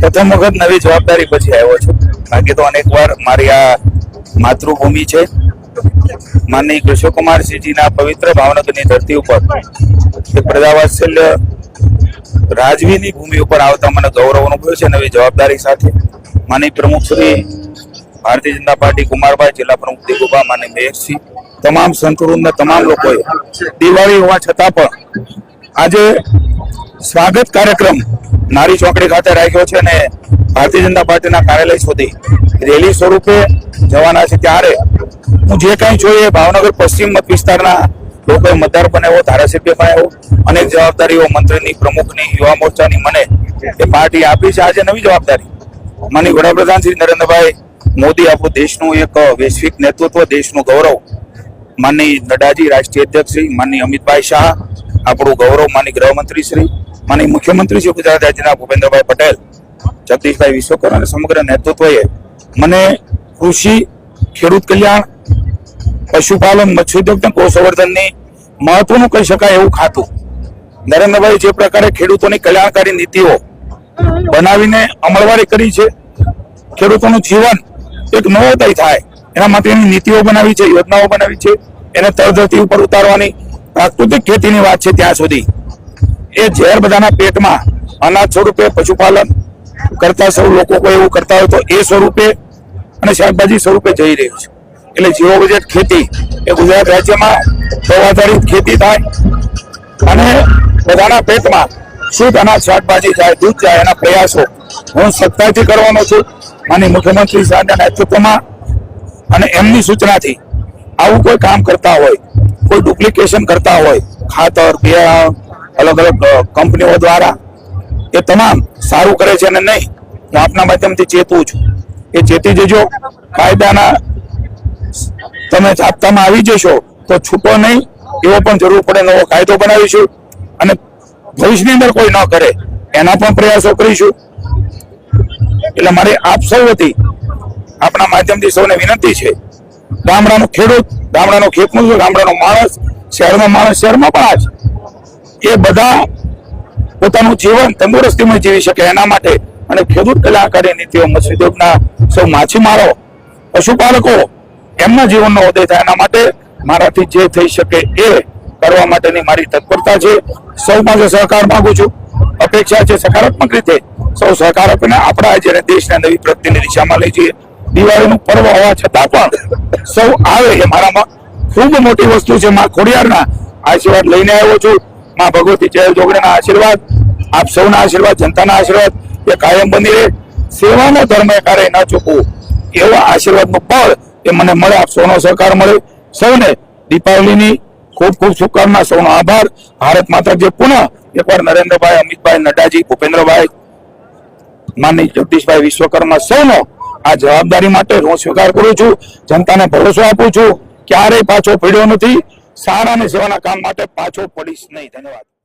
પ્રથમ વખત નવી જવાબદારી પછી આવ્યો છું. બાકી તો અનેક વાર મારી આ માતૃભૂમિ છે. માનની કૃષ્ણકુમારસિંહજીના પવિત્ર ભાવનગરની ધરતી ઉપર પ્રજાવાત્સલ્ય રાજવીની ભૂમિ ઉપર આવતા મને ગૌરવ અનુભવ્યો છે નવી જવાબદારી સાથે. માની પ્રમુખ શ્રી ભારતીય જનતા પાર્ટી કુમારભાઈ, જિલ્લા પ્રમુખ દીપુભા માની મેયરસિંહ તમામ સંતોના તમામ લોકોએ દિવાળી હોવા છતાં પણ આજે સ્વાગત કાર્યક્રમ નારી ચોકડી ખાતે રાખ્યો છે અને ભારતીય જનતા પાર્ટીના કાર્યાલય સુધી રેલી સ્વરૂપે જવાના છે. ત્યારે હું જે કાંઈ જોઈએ ભાવનગર પશ્ચિમ મત વિસ્તારના લોકોએ મતદાર બનાવ્યો ધારાસભ્ય બનાવ્યો અનેક જવાબદારીઓ મંત્રીની, પ્રમુખની, યુવા મોરચાની મને એ પાર્ટી આપી છે. આજે નવી જવાબદારી માની વડાપ્રધાન શ્રી નરેન્દ્રભાઈ મોદી આપણું દેશનું એક વૈશ્વિક નેતૃત્વ, દેશનું ગૌરવ. માનની નડાજી રાષ્ટ્રીય અધ્યક્ષ શ્રી માનની અમિતભાઈ શાહ આપણું ગૌરવ માની ગૃહમંત્રી શ્રી માની મુખ્યમંત્રી શ્રી ગુજરાત રાજ્યના ભૂપેન્દ્રભાઈ પટેલ, જગદીશભાઈ વિશ્વકર અને સમગ્ર નેતૃત્વએ મને કૃષિ, ખેડૂત કલ્યાણ, પશુપાલન મત્સ્યોદ્યોગ અને ગૌસંવર્ધનની મહત્વનું કહી શકાય એવું ખાતું. નરેન્દ્રભાઈ જે પ્રકારે ખેડૂતોની કલ્યાણકારી નીતિઓ બનાવીને અમલવારી કરી છે, ખેડૂતોનું જીવન એક નવોદય થાય, એના માટેની નીતિઓ બનાવી છે, યોજનાઓ બનાવી છે, એને તળધરતી ઉપર ઉતારવાની પ્રાકૃતિક ખેતીની વાત છે ત્યાં સુધી. એ ઝેર બધાના પેટમાં અનાજ સ્વરૂપે પશુપાલન કરતા સૌ લોકો કોઈ એવું કરતા હોય તો એ સ્વરૂપે અને શાકભાજી સ્વરૂપે જઈ રહ્યું છે. એટલે જીરો બજેટ ખેતી એ ગુજરાત રાજ્યમાં આધારિત ખેતી થાય અને બધાના પેટમાં શુદ્ધ અનાજ શાકભાજી જાય, દૂધ જાય એના પ્રયાસો હું સત્તાથી કરવાનો છું. માની મુખ્યમંત્રી સાહેબના નેતૃત્વમાં અને એમની સૂચનાથી આવું કોઈ કામ કરતા હોય કોઈ ડુપ્લિકેશન કરતા હોય, ખાતર બિયારણ અલગ અલગ કંપનીઓ દ્વારા, એ તમામ સારું કરે છે અને નહીં હું આપના માધ્યમથી ચેતવું છું. એ ચેતી જજો. કાયદાના તમે જાપતામાં આવી જશો, તો છૂટો નહીં, એવો પણ જરૂર પડે નવો કાયદો બનાવીશું અને ભવિષ્યની અંદર કોઈ ન કરે, એના પણ પ્રયાસો કરીશું. એટલે મારી આપ સૌ વતી આપણા માધ્યમથી સૌને વિનંતી છે ગામડાનો ખેડૂત, ગામડાનો ખેતમજૂર, ગામડાનો માણસ શહેરનો માણસ, શહેરમાં પણ આજ એ બધા પોતાનું જીવન તંદુરસ્તીમાં જીવી શકે એના માટે. અને ખેડૂત કલાકારી નીતિઓ મત્સ્યોદ્યોગના સૌ માછીમારો પશુપાલકો એમના જીવનનો ઉદય થાય એના માટે મારાથી જે થઈ શકે એ કરવા માટેની મારી તત્પરતા છે. સૌ પાસે સહકાર માંગુ છું. અપેક્ષા છે સકારાત્મક રીતે સૌ સહકાર આપીને આપણા જેને દેશને નવી પ્રગતિની દિશામાં લઈ જઈએ. દિવાળીનું પર્વ હોવા છતાં પણ સૌ આવે એ મારામાં ખૂબ મોટી વસ્તુ છે. માં ખોડિયારના આશીર્વાદ લઈને આવ્યો છું. માં ભગવતી જય જોગડેના આશીર્વાદ, આપ સૌના આશીર્વાદ, જનતાના આશીર્વાદ, એ કાયમ બની રહે. સેવાનો ધર્મ ક્યારેય ન ચૂકવું એવા આશીર્વાદનું ફળ એ મને મળે. આપ સૌનો સહકાર મળે. સૌને દીપાવલીની ખૂબ ખૂબ શુભકામના, સૌનો આભાર. ભારત માતા જે પુનઃ એકવાર નરેન્દ્રભાઈ, અમિતભાઈ, નડ્ડાજી, ભૂપેન્દ્રભાઈ માનની જગદીશભાઈ વિશ્વકર્મા સૌનો આ જવાબદારી માટે હું સ્વીકાર કરું છું, જનતાને ભરોસો આપું છું. ક્યારેય પાછો પડ્યો નથી. સારા અને સેવાના કામ માટે પાછો પડીશ નહીં. ધન્યવાદ.